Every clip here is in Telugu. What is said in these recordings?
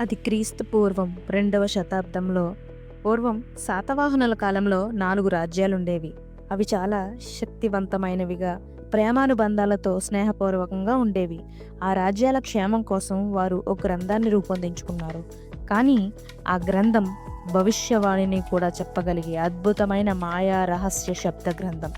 అది క్రీస్తు పూర్వం రెండవ శతాబ్దంలో పూర్వం శాతవాహనుల కాలంలో నాలుగు రాజ్యాలుండేవి. అవి చాలా శక్తివంతమైనవిగా ప్రేమానుబంధాలతో స్నేహపూర్వకంగా ఉండేవి. ఆ రాజ్యాల క్షేమం కోసం వారు ఒక గ్రంథాన్ని రూపొందించుకున్నారు. కానీ ఆ గ్రంథం భవిష్యవాణిని కూడా చెప్పగలిగే అద్భుతమైన మాయా రహస్య శబ్ద గ్రంథం.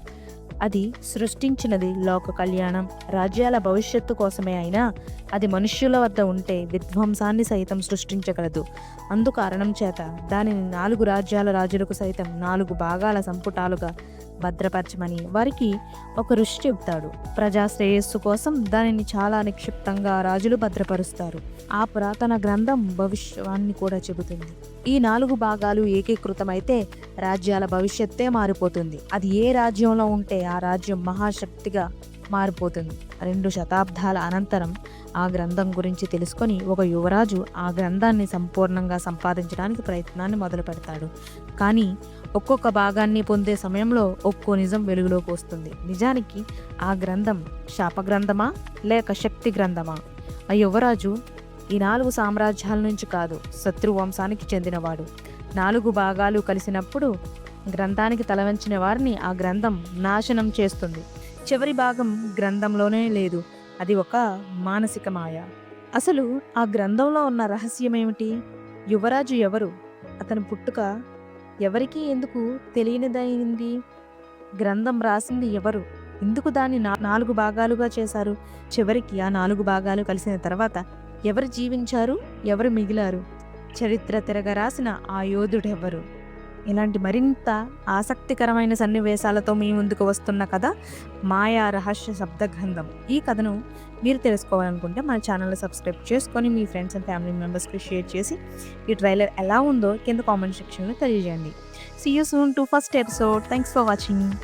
అది సృష్టించినది లోక కళ్యాణం. రాజ్యాల భవిష్యత్తు కోసమే అయినా అది మనుష్యుల వద్ద ఉంటే విధ్వంసాన్ని సైతం సృష్టించగలదు. అందుకారణం చేత దానిని నాలుగు రాజ్యాల రాజులకు సైతం నాలుగు భాగాల సంపుటాలుగా భద్రపరచమని వారికి ఒక ఋషి చెబుతాడు. ప్రజా శ్రేయస్సు కోసం దానిని చాలా నిక్షిప్తంగా రాజులు భద్రపరుస్తారు. ఆ పురాతన గ్రంథం భవిష్యవాణ్ణి కూడా చెబుతుంది. ఈ నాలుగు భాగాలు ఏకీకృతమైతే రాజ్యాల భవిష్యత్తే మారిపోతుంది. అది ఏ రాజ్యంలో ఉంటే ఆ రాజ్యం మహాశక్తిగా మారిపోతుంది. రెండు శతాబ్దాల అనంతరం ఆ గ్రంథం గురించి తెలుసుకొని ఒక యువరాజు ఆ గ్రంథాన్ని సంపూర్ణంగా సంపాదించడానికి ప్రయత్నాన్ని మొదలు పెడతాడు కానీ ఒక్కొక్క భాగాన్ని పొందే సమయంలో ఒక్కో నిజం వెలుగులోకి వస్తుంది. నిజానికి ఆ గ్రంథం శాప గ్రంథమా లేక శక్తి గ్రంథమా? ఆ యువరాజు ఈ నాలుగు సామ్రాజ్యాల నుంచి కాదు శత్రువంశానికి చెందినవాడు. నాలుగు భాగాలు కలిసినప్పుడు గ్రంథానికి తలవంచిన వారిని ఆ గ్రంథం నాశనం చేస్తుంది. చివరి భాగం గ్రంథంలోనే లేదు. అది ఒక మానసిక మాయ. అసలు ఆ గ్రంథంలో ఉన్న రహస్యం ఏమిటి? యువరాజు ఎవరు? అతని పుట్టుక ఎవరికి ఎందుకు తెలియనిదైంది? గ్రంథం రాసింది ఎవరు? ఎందుకు దాన్ని నా- నాలుగు భాగాలుగా చేశారు? చివరికి ఆ నాలుగు భాగాలు కలిసిన తర్వాత ఎవరు జీవించారు? ఎవరు మిగిలారు? చరిత్ర తిరగరాసిన ఆ యోధుడెవరు ఇలాంటి మరింత ఆసక్తికరమైన సన్నివేశాలతో మీ ముందుకు వస్తున్న కథ మాయా రహస్య శబ్ద గ్రంథం ఈ కథను మీరు తెలుసుకోవాలనుకుంటే మన ఛానల్ని సబ్స్క్రైబ్ చేసుకొని మీ ఫ్రెండ్స్ అండ్ ఫ్యామిలీ మెంబర్స్కి షేర్ చేసి ఈ ట్రైలర్ ఎలా ఉందో కింద కామెంట్ సెక్షన్లో తెలియజేయండి. See you soon to first episode thanks for watching